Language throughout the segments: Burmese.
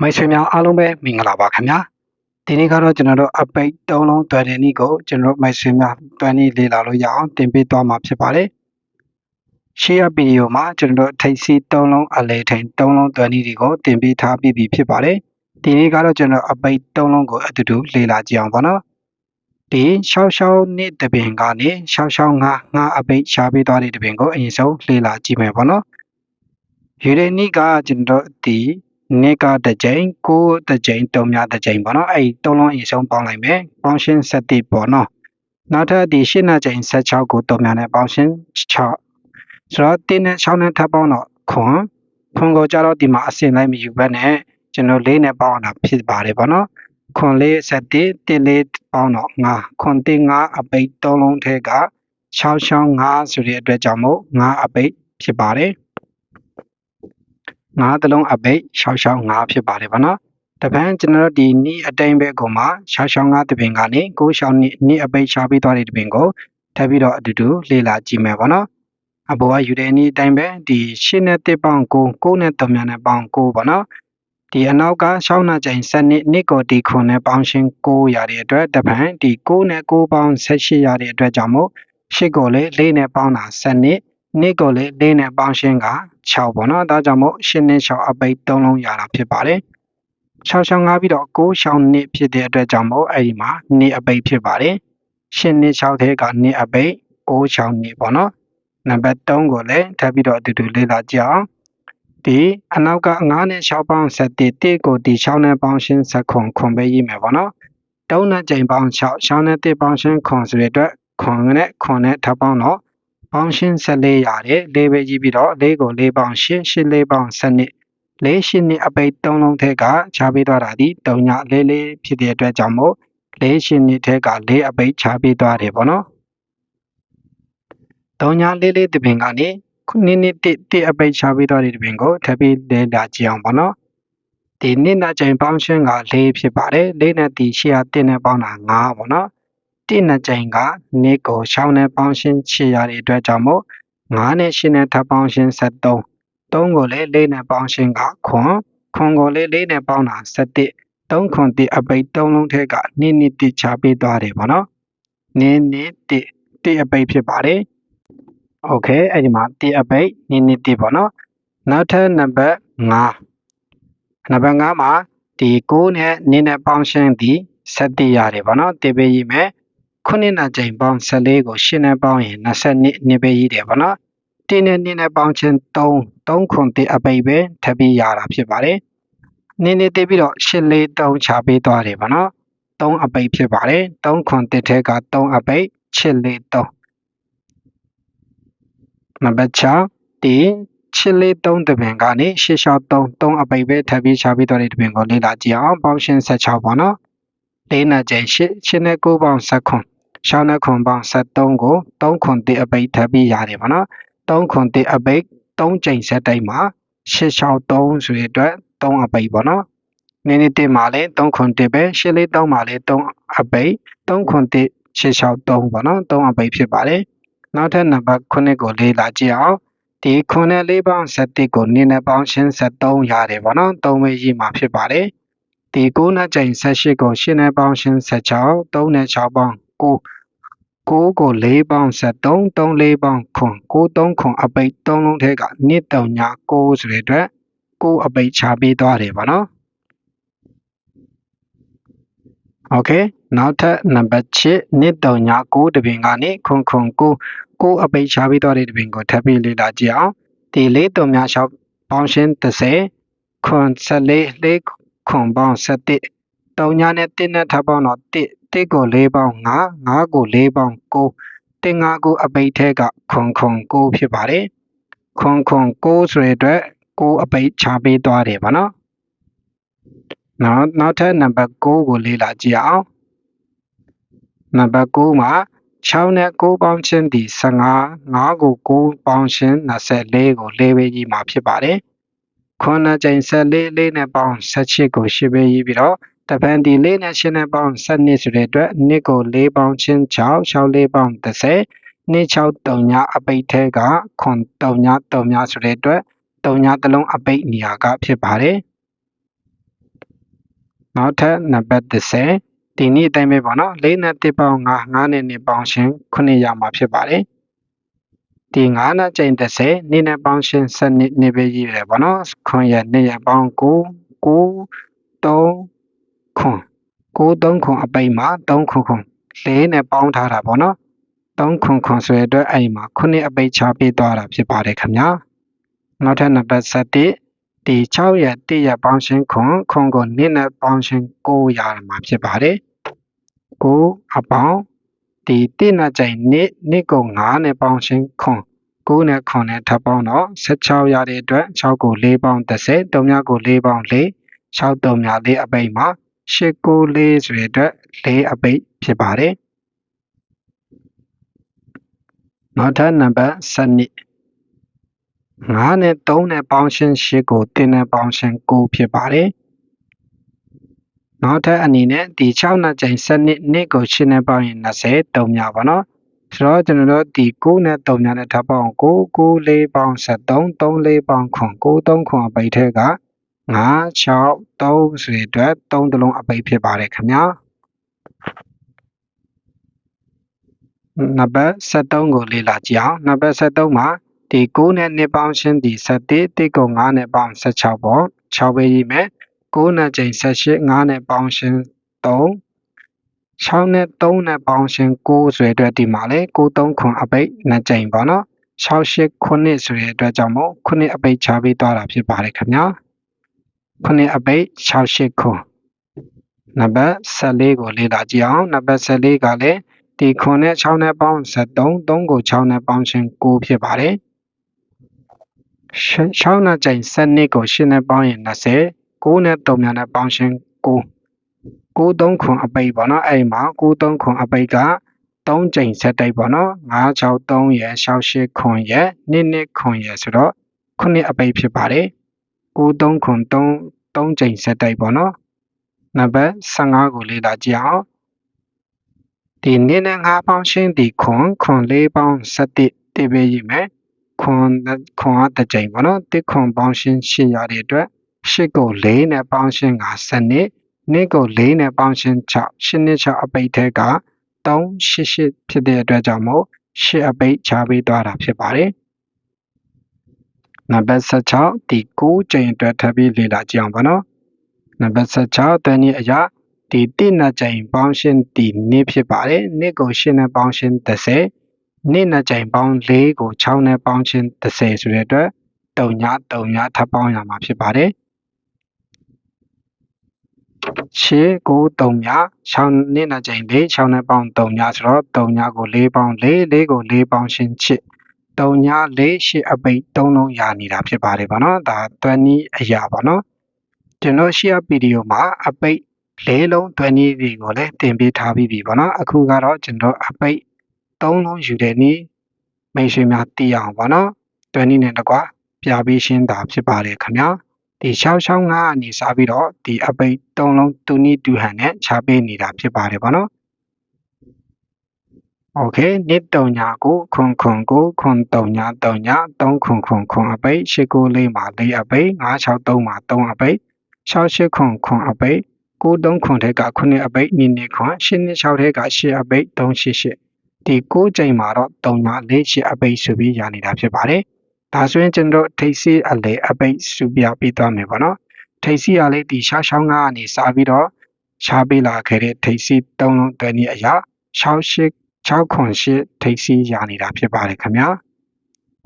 မိတ်ဆွေများအားလုံးပဲမင်္ဂလာပါခင်ဗျာဒီနေ့ကတော့ကျွန်တော်တို့အပိတ်၃လုံးတွယ်တဲ့နည်းကိုကျွန်တော်တို့မိတ်ဆွေများတွယ်နည်းလေ့လာလို့ရအောင်သင်ပေးသွားမှာဖြစ်ပါတယ်ရှေ့ရဗီဒီယိုမှာကျွန်တော်တို့ထိပ်စီး၃လုံးအလဲထိန်၃လုံးတွယ်နည်းတွေကိုသင်ပေးထားပြီးပြီဖြစ်ပါတယ်ဒီနေ့ကတော့ကျွန်တော်အပိတ်၃လုံးကိုအတူတူလေ့လာကြည့်အောင်ပါနော်ဒီရှောက်ရှောက်နှစ်တပင်ကနေရှောက်ရှောက်ငါငါအပိတ်ရှားပေးသွားတဲ့တပင်ကိုအရင်ဆုံးလေ့လာကြည့်မယ်ပေါ့နော်ယူရေနီကကျွန်တော်တို့ဒီ နှစ်ကတစ်ကြိမ်ကိုးတစ်ကြိမ်တုံများတစ်ကြိမ်ပေါ့နော်အဲ့ဒီသုံးလုံးအရင်ဆုံးပေါင်းလိုက်မယ်ပေါင်းရှင်းဆက်တိပေါ့နော်နောက်ထပ်ဒီရှင်းနှစ်ကြိမ်16ကိုတုံများနဲ့ပေါင်းရှင်း6ဆိုတော့တင်းနဲ့6နဲ့ထပ်ပေါင်းတော့ခွန်ခွန်ကိုကြတော့ဒီမှာအစင်လိုက်မယူဘဲနဲ့ကျွန်တော်လေးနဲ့ပေါင်းတာဖြစ်ပါတယ်ပေါ့နော်ခွန်လေးဆက်တိတင်းလေးပေါင်းတော့9ခွန်တင်း9အပိတ်3လုံးထဲက6 6 5ဆိုတဲ့အတွက်ကြောင့်မို့9အပိတ်ဖြစ်ပါတယ် ငါးသလုံးအပိတ်665ဖြစ်ပါတယ်ဗောနော်တပန်းကျွန်တော်တို့ဒီနီးအတိုင်းပဲကိုမှ665တပင်ကနေ6ရှောင်းနီးနီးအပိတ်ရှားပြီးသွားတဲ့တပင်ကိုထပ်ပြီးတော့အတူတူလေ့လာကြည့်မယ်ဗောနော်အပေါ်ကယူတဲ့နီးအတိုင်းပဲဒီရှင်းနဲ့တစ်ပေါင်း9 9နဲ့3များနဲ့ပေါင်း9ဗောနော်ဒီအနောက်ကရှောင်းနာကျိန်စနစ်နစ်ကိုဒီခွန်နဲ့ပေါင်းရှင်း9ရတဲ့အတွက်တပန်းဒီ9နဲ့9ပေါင်း18ရတဲ့အတွက်ကြောင့်မို့ရှစ်ကိုလေ၄နဲ့ပေါင်းတာစနစ် နေ့ကိုလေ၄နဲ့ပေါင်းရှင်းက6ပေါ့နော်ဒါကြောင့်မို့8နဲ့6အပိတ်3လုံးရတာဖြစ်ပါတယ်6ရှောင်း5ပြီးတော့9ရှောင်းနှစ်ဖြစ်တဲ့အတွက်ကြောင့်မို့အဲ့ဒီမှာနှစ်အပိတ်ဖြစ်ပါတယ်8နှစ်6ထဲကနှစ်အပိတ်9ရှောင်းနှစ်ပေါ့နော်နံပါတ်3ကိုလည်းထပ်ပြီးတော့အတူတူလေ့လာကြအောင်ဒီအနောက်က9နဲ့6ပေါင်း7တိကိုဒီ6နဲ့ပေါင်းရှင်း7ခွန်ခွန်ပဲရေးမယ်ပေါ့နော်3နဲ့ချိန်ပေါင်း6ရှောင်းနဲ့1ပေါင်းရှင်းခွန်ဆိုတဲ့အတွက်ခွန်နဲ့ခွန်နဲ့ထပ်ပေါင်းတော့ ပေါင်းရှင်း14ရတယ်၄ပဲကြီးပြီးတော့၄ကို၄ပေါင်း8 8၄ပေါင်း7နှစ်၄ရှင်းနှစ်အပိတ်3လုံးထက်ကခြားပေးသွားတာဒီ3ည၄၄ဖြစ်တဲ့အတွက်ကြောင့်မို့၄ရှင်းနှစ်ထက်က၄အပိတ်ခြားပေးသွားတယ်ပေါ့နော်3ည၄၄တပင်ကနေခုနှစ်နှစ်တစ်တစ်အပိတ်ခြားပေးသွားတဲ့တပင်ကိုထပ်ပြီးလဲလာကြည့်အောင်ပေါ့နော်ဒီနှစ်နာချိန်ပေါင်းရှင်းက၄ဖြစ်ပါတယ်၄နဲ့ဒီရှေ့က1နဲ့ပေါင်းတာ9ပေါ့နော် တိနှစ်ကြိမ်ကနှစ်ကိုရှောင်းနဲ့ပေါင်းရှင်းချရတဲ့အတွက်ကြောင့်မို့9နဲ့8နဲ့ထပ်ပေါင်းရှင်း73 3ကိုလည်း4နဲ့ပေါင်းရှင်းကခွန်ခွန်ကိုလည်း4နဲ့ပေါင်းတာ7 3ခွန်တိအပိတ်3လုံးထဲကနည်းနည်းတိချပေးသွားတယ်ပေါ့နော်နည်းနည်းတိတိအပိတ်ဖြစ်ပါတယ်โอเคအဲ့ဒီမှာတိအပိတ်နည်းနည်းတိပေါ့နော်နောက်ထပ်နံပါတ်5နံပါတ်5မှာဒီ9နဲ့နည်းနဲ့ပေါင်းရှင်းသည်7ရတယ်ပေါ့နော်တိပေးရမယ် ခုနှစ်နာကြိမ်ပေါင်း14ကိုရှင်းနဲ့ပေါင်းရင်22နှစ်ပဲရည်တယ်ဗောနော်တင်းနဲ့နှစ်နဲ့ပေါင်းချင်း3 3ခွန်တိအပိတ်ပဲထပ်ပြီးရတာဖြစ်ပါတယ်နင်းနေတိပြီးတော့ရှင်းလေး3ချပေးသွားတယ်ဗောနော်3အပိတ်ဖြစ်ပါတယ်3ခွန်တိထဲက3အပိတ်ချစ်လေး3နံပါတ်6ဒီချစ်လေး3တပင်ကနေရှေ့လျှောက်3 3အပိတ်ပဲထပ်ပြီးချပေးသွားတဲ့တပင်ကိုလေ့လာကြည့်အောင်ပေါင်းရှင်း16ပေါ့နော်လေးနာကျိန်ရှစ်ရှင်းနဲ့9ပေါင်း7ခွန် ရှောင်းတဲ့ခွန်ပေါင်း73ကို3ခွန်တိအပိတ်ထပ်ပြီးရတယ်ဗောနော်3ခွန်တိအပိတ်3ကြိမ်ဆက်တိုက်မှာ663ဆိုတဲ့အတွက်3အပိတ်ဗောနော်နည်းနည်းတင်မှာလဲ3ခွန်တိပဲရှင်းလေး3မှာလဲ3အပိတ်3ခွန်တိ663ဗောနော်3အပိတ်ဖြစ်ပါတယ်နောက်ထပ်နံပါတ်9ကိုလေးလာကြည့်အောင်ဒီခွန်နဲ့လေးပေါင်း7ကိုနည်းနဲ့ပေါင်းရှင်း73ရတယ်ဗောနော်3ပဲရေးမှာဖြစ်ပါတယ်ဒီ9နဲ့ကြိမ်18ကို8နဲ့ပေါင်းရှင်း16 3နဲ့6ပေါင်း 9 9ကို4ပေါင်း73 3 4ပေါင်းခွန်9 3ခွန်အပိတ်3လုံးထဲကနှစ်တုံညာ9ဆိုတဲ့အတွက်9အပိတ်ချပေးသွားတယ်ဗောနော်โอเคနောက်ထပ်နံပါတ်6နှစ်တုံညာ9တပင်ကနေခွန်ခွန်9 9အပိတ်ချပေးသွားတဲ့တပင်ကိုထပ်ပြီးလေ့လာကြည့်အောင်ဒီလေးတုံညာ6ပေါင်းရှင်း30ခွန်14လေးခွန်ပေါင်း7တုံညာနဲ့1နဲ့ထပ်ပေါင်းတော့1 တစ်ကို၄ပေါင်း9 9ကို၄ပေါင်း9တင်9ကိုအပိတ်ထဲကခွန်ခွန်9ဖြစ်ပါတယ်ခွန်ခွန်9ဆိုတဲ့အတွက်9အပိတ်ချပေးသွားတယ်ဗောနော်နောက်နောက်ထပ်နံပါတ်9ကိုလေ့လာကြည့်အောင်နံပါတ်9မှာ6နဲ့9ပေါင်းချင်းဒီ15 5ကို9ပေါင်းချင်း24ကို၄ပဲကြီးမှာဖြစ်ပါတယ်ခွန်နဲ့ချိန်14လေးနဲ့ပေါင်း18ကို10ပဲကြီးပြီးတော့ တပန်ဒီလေးနဲ့ရှင်းနဲ့ပေါင်း7ဆိုတဲ့အတွက်နှစ်ကို4ပေါင်းချင်း6 6လေးပေါင်း30နှစ်6တုံညာအပိတ်ထဲကခွန်တုံညာတုံညာဆိုတဲ့အတွက်တုံညာတစ်လုံးအပိတ်နေရာကဖြစ်ပါတယ်နောက်ထပ်နံပါတ်30ဒီနေ့အတိုင်းပဲပေါ့နော်၄နဲ့1ပေါင်း5 5နဲ့2ပေါင်းရှင်း9ရမှာဖြစ်ပါတယ်ဒီ9နဲ့ချိန်30နေ့နဲ့ပေါင်းရှင်း7နှစ်နေ့ပဲရေးရတယ်ပေါ့နော်9ရက်နေ့ရက်ပေါင်း9 9 3 ခွန်9 3ခွန်အပိတ်မှာ3ခွန်ခွန်၄နဲ့ပေါင်းထားတာပေါ့နော်3ခွန်ခွန်ဆိုရတဲ့အတွက်အဲ့မှာ9အပိတ်ချပေးသွားတာဖြစ်ပါတယ်ခင်ဗျာနောက်ထပ်နံပါတ်7ဒီ6ရက်1ရက်ပေါင်းရှင်းခွန်ခွန်ကိုနေ့နဲ့ပေါင်းရှင်း9ရမှာဖြစ်ပါတယ်9အပေါင်းဒီ1နဲ့ချိန်နေ့နေ့ကို9နဲ့ပေါင်းရှင်းခွန်9နဲ့ခွန်နဲ့ထပ်ပေါင်းတော့16ရတဲ့အတွက်6ကို4ပေါင်း30 3မြကို4ပေါင်း4 6 3မြ4အပိတ်မှာ 8 9 4ဆိုတဲ့အတွက်4အပိတ်ဖြစ်ပါတယ်နောက်ထပ်နံပါတ်7 9နဲ့3နဲ့ပေါင်းရှင်း8ကို1နဲ့ပေါင်းရှင်း9ဖြစ်ပါတယ်နောက်ထပ်အနေနဲ့ဒီ6နဲ့ချိန်7နှစ်နှစ်ကို8နဲ့ပေါင်းရင်20 3မြပါနော်ဆိုတော့ကျွန်တော်တို့ဒီ9နဲ့3ညနဲ့ထပ်ပေါင်း9 9 4ပေါင်း73 3 4ပေါင်းခွန်9 3ခွန်အပိတ်ထဲက 9 6 3ဆိုတဲ့အတွက်3တလုံးအပိတ်ဖြစ်ပါတယ်ခင်ဗျာနံပါတ်73ကိုလေ့လာကြည့်အောင်နံပါတ်73မှာဒီ9နဲ့2ပေါင်းရှင်းဒီ7တိကို9နဲ့ပေါင်း16ပေါ့6ပဲရေးမယ်9နဲ့ချိန်18 9နဲ့ပေါင်းရှင်း3 6နဲ့3နဲ့ပေါင်းရှင်း9ဆိုတဲ့အတွက်ဒီမှာလေ9 3ခွန်အပိတ်နှစ်ကြိမ်ပေါ့နော်6 8 9ဆိုတဲ့အတွက်ကြောင့်မို့9အပိတ်ချပေးသွားတာဖြစ်ပါတယ်ခင်ဗျာ 9အပိတ်6 8ခွန်နံပါတ်14ကိုလေ့လာကြည့်အောင်နံပါတ်14ကလည်းဒီခွန်နဲ့6နဲ့ပေါင်း73 3ကို6နဲ့ပေါင်းရှင်း9ဖြစ်ပါတယ်6နဲ့ကြိမ်7ကို8နဲ့ပေါင်းရင်20 9နဲ့3နဲ့ပေါင်းရှင်း9 93ခွန်အပိတ်ပေါ့နော်အဲ့မှာ93ခွန်အပိတ်က3ကြိမ်ဆက်တိုက်ပေါ့နော်963ရယ်68ခွန်ရယ်2နှစ်ခွန်ရယ်ဆိုတော့9အပိတ်ဖြစ်ပါတယ် 93ခွန်3 3ကြိမ်ဆက်တိုက်ပေါ့နော်နံပါတ်15ကိုလေ့လာကြည့်အောင်ဒီနေ့နဲ့5ပေါင်းရှင်းဒီခွန်ခွန်4ပေါင်း7တိပဲရေးမယ်ခွန်ခွန်ကတစ်ကြိမ်ပေါ့နော်တစ်ခွန်ပေါင်းရှင်းရှင်းရတဲ့အတွက်8ကို4နဲ့ပေါင်းရှင်းက7နှစ်နှစ်ကို4နဲ့ပေါင်းရှင်း6 8နှစ်6အပိတ်ထဲက388ဖြစ်တဲ့အတွက်ကြောင့်မို့8အပိတ်ချပေးသွားတာဖြစ်ပါတယ် နံပါတ်16ဒီ9ကြိမ်အတွက်ထပ်ပြီးလေ့လာကြည့်အောင်ပါနော်နံပါတ်16တန်းကြီးအရာဒီတိနှစ်ကြိမ်ပေါင်းရှင်းဒီနှစ်ဖြစ်ပါတယ်နှစ်ကို8နဲ့ပေါင်းရှင်း30နှစ်နှစ်ကြိမ်ပေါင်း4ကို6နဲ့ပေါင်းရှင်း30ဆိုတဲ့အတွက်တုံညာတုံညာထပ်ပေါင်းရမှာဖြစ်ပါတယ်ရှေ့ကို3ည6နှစ်နှစ်ကြိမ်လေး6နဲ့ပေါင်း3ညဆိုတော့3ညကို4ပေါင်း4 4ကို4ပေါင်းရှင်းချစ် 3ည4ရှေ့အပိတ်3လုံးရနေတာဖြစ်ပါတယ်ဗောနော်ဒါတွန်းနီးအရာဗောနော်ကျွန်တော်ရှေ့ဗီဒီယိုမှာအပိတ်လေးလုံးတွန်းနီးတွေကိုလည်းတင်ပေးထားပြီးပြီဗောနော်အခုကတော့ကျွန်တော်အပိတ်3လုံးယူတဲ့နည်းမိတ်ဆွေများသိအောင်ဗောနော်တွန်းနီးနဲ့တကွာပြပေးရှင်းတာဖြစ်ပါတယ်ခင်ဗျာဒီ665ကနေစပြီးတော့ဒီအပိတ်၃လုံးတူနီတူဟန်နဲ့ချပေးနေတာဖြစ်ပါတယ်ဗောနော် โอเคနှစ်တုံညာကိုခွန်ခွန်ကိုခွန်တုံညာတုံညာ3ခွန်ခွန်ခွန်အပိတ်894မှာ4အပိတ်963မှာ3အပိတ်68ခွန်ခွန်အပိတ်93ခွန်ထဲက9အပိတ်2နှစ်ခွန်86ထဲက8အပိတ်388ဒီ9ချိန်မှာတော့3ညာ4 8အပိတ်ဆိုပြီးရနေတာဖြစ်ပါတယ်ဒါဆိုရင်ကျွန်တော်ထိပ်စီးအလေအပိတ်စုပြပေးသွားမယ်ပေါ့နော်ထိပ်စီးရလေးဒီရှားရှောင်းကားကနေစပြီးတော့ရှားပေးလာခဲ့တဲ့ထိပ်စီး၃လုံးတွဲနည်းအရာ68 6ခွန်8ထိပ်စီးရနေတာဖြစ်ပါတယ်ခင်ဗျာ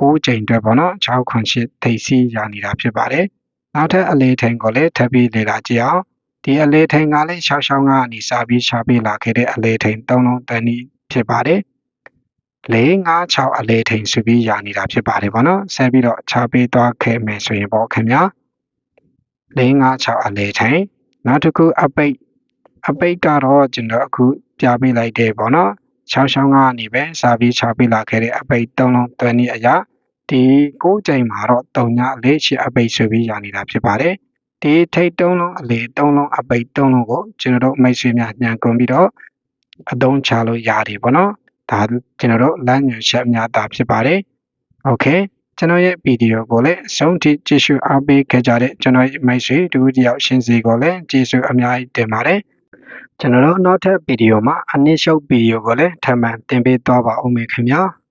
9ချိန်အတွက်ပေါ့နော်6ခွန်8ထိပ်စီးရနေတာဖြစ်ပါတယ်နောက်ထပ်အလေထိန်ကိုလည်းထပ်ပြီးလေ့လာကြည့်အောင်ဒီအလေထိန်ကလည်းရှောင်းရှောင်းကနေစပြီးရှားပေးလာခဲ့တဲ့အလေထိန်၃လုံးတွဲနည်းဖြစ်ပါတယ်4 5 6အလဲထိန်ဆိုပြီးရာနေတာဖြစ်ပါတယ်ဗောနော်ဆက်ပြီးတော့ခြားပေးသွားခဲ့မယ်ဆိုရင်ပေါ့ခင်ဗျာ4 5 6အလဲထိန်နောက်တစ်ခုအပိတ်အပိတ်ကတော့ကျွန်တော်အခုပြပေးလိုက်တယ်ဗောနော် 6ချောင်းကနေပဲစာပြီးခြားပေးလာခဲ့တဲ့အပိတ်3လုံးတွဲနည်းအရာဒီ6ချိန်မှာတော့3ညအလေးရှိအပိတ်ဆိုပြီးရာနေတာဖြစ်ပါတယ်ဒီထိတ်3လုံးအလေး3လုံးအပိတ်3လုံးကိုကျွန်တော်တို့မိတ်ဆွေများညံကုန်ပြီးတော့အသုံးချလို့ရတယ်ဗောနော်ဒါကျွန်တော်တို့လမ်းညွှန်ချက်များတာဖြစ်ပါတယ်။ Okay ကျွန်တော်ရဲ့ဗီဒီယိုကိုလည်းအဆုံးထိကြည့်ရှုအားပေးခဲ့ကြတဲ့ကျွန်တော်ရဲ့မိတ်ဆွေတူတယောက်ရှင်စီကိုလည်းကျေးဇူးအများကြီးတင်ပါတယ် ကျွန်တော်တို့နောက်ထပ်ဗီဒီယိုမှာအနည်းရှုပ်ဗီဒီယိုကိုလည်းထပ်မံတင်ပေးသွားပါဦးမယ်ခင်ဗျာ။